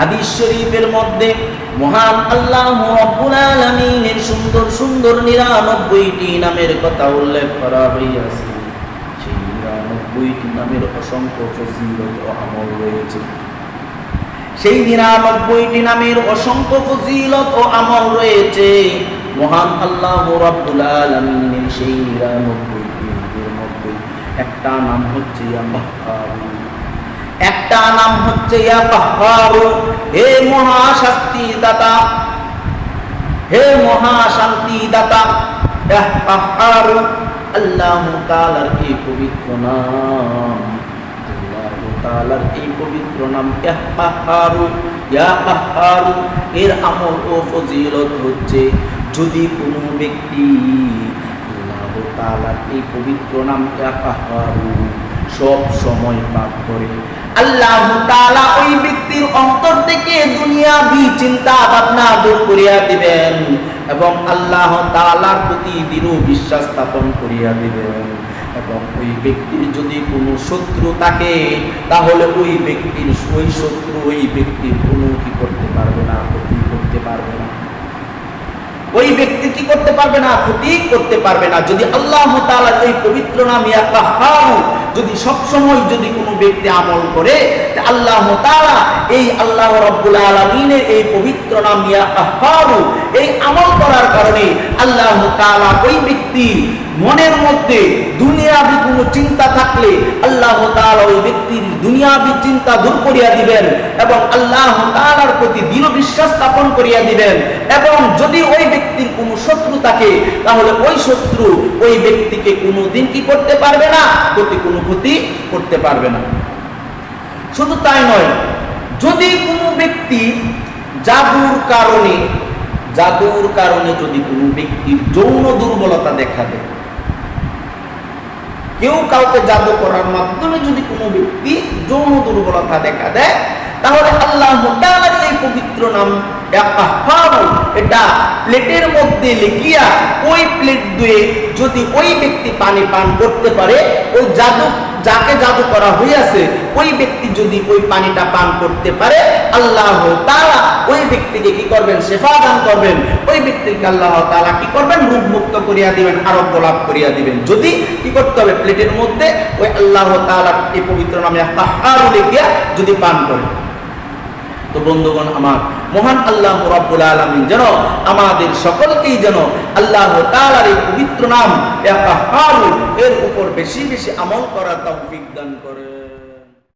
হাদিস শরীফের মধ্যে মহান আল্লাহ রব্বুল আলামিনের সুন্দর সুন্দর নিরানব্বইটি নামের কথা উল্লেখ করা হইয়াছে। সেই নিরানব্বইটি নামের অসংখ্য ফজিলত ও আমল রয়েছে। সেই নিরানব্বইটি নামের অসংখ্য ফজিলত ও আমল রয়েছে। মহান আল্লাহ রাব্বুল আলামিনের সেই নিরানব্বইটি নামের মধ্যে একটা নাম হচ্ছে বাহ্হারু একটা নাম হচ্ছে ইয়া হে মহাশক্তি দাতা হে মহাশান্তি দাতা আল্লাহ এই পবিত্র ইয়া এর হচ্ছে যদি কোনো ব্যক্তি আল্লাহ এই পবিত্র নাম ইয়া সব সময় পাপ করে। আল্লাহ ওই ব্যক্তির অন্তর থেকে দুনিয়াবি চিন্তা ভাবনা দূর করিয়া দিবেন এবং আল্লাহ তাআলার প্রতি দৃঢ় বিশ্বাস স্থাপন করিয়া দিবেন। এবং ওই ব্যক্তির যদি কোনো শত্রু থাকে, তাহলে ওই ব্যক্তির ওই শত্রু ওই ব্যক্তির কোনো কি করতে পারবে না, ক্ষতি করতে পারবে না। করতে পারবে না ক্ষতি করতে পারবে না। যদি আল্লাহ এই পবিত্র নাম ইয়া কাহ্হারু যদি সব সময় যদি কোনো ব্যক্তি আমল করে আল্লাহ এই আল্লাহ রাব্বুল আলামিনের এই পবিত্র নাম এই আমল করার কারণে আল্লাহ তাআলা ওই ব্যক্তি মনের মধ্যে দুনিয়াবি কোনো চিন্তা থাকলে আল্লাহ তাআলা ওই ব্যক্তির দুনিয়াবি চিন্তা দূর করিয়া দিবেন এবং আল্লাহ দৃঢ় বিশ্বাস স্থাপন করিয়া দিবেন। এবং যদি ওই ব্যক্তির কোনো শত্রু থাকে, তাহলে ওই শত্রু ওই ব্যক্তিকে কোনো দিন কি করতে পারবে না? ক্ষতি, কোনো ক্ষতি করতে পারবে না। শুধু তাই নয়, যদি কোনো ব্যক্তি জাদুর কারণে জাদুর কারণে যদি কোনো ব্যক্তির যৌন দুর্বলতা দেখা দেয়, কেউ কাউকে জাদু করার মাধ্যমে যদি কোনো ব্যক্তি যৌন দুর্বলতা দেখা দেয় তাহলে আল্লাহ তাআলার এই পবিত্র নাম এটা প্লেটের মধ্যে লিখিয়া ওই প্লেট দিয়ে যদি ওই ব্যক্তি পানি পান করতে পারে ওই জাদু, যাকে জাদু করা হইয়াছে, ওই ব্যক্তি যদি ওই পানিটা পান করতে পারে, আল্লাহ তাআলা ওই ব্যক্তিকে কি করবেন? শেফা দান করবেন। ওই ব্যক্তিকে আল্লাহ তাআলা কি করবেন? রূপ মুক্ত করিয়া দিবেন, আরোগ্য লাভ করিয়া দিবেন। যদি কি করতে হবে? প্লেটের মধ্যে ওই আল্লাহ তাআলার এই পবিত্র নামে একটা তাহারু লিখিয়া যদি পান করে তো বন্ধুগণ আমার মহান আল্লাহ রাব্বুল আলামিন যেন আমাদের সকলকেই যেন আল্লাহ তাআলার এই পবিত্র নাম এর উপর বেশি বেশি আমল করার তৌফিক দান করে।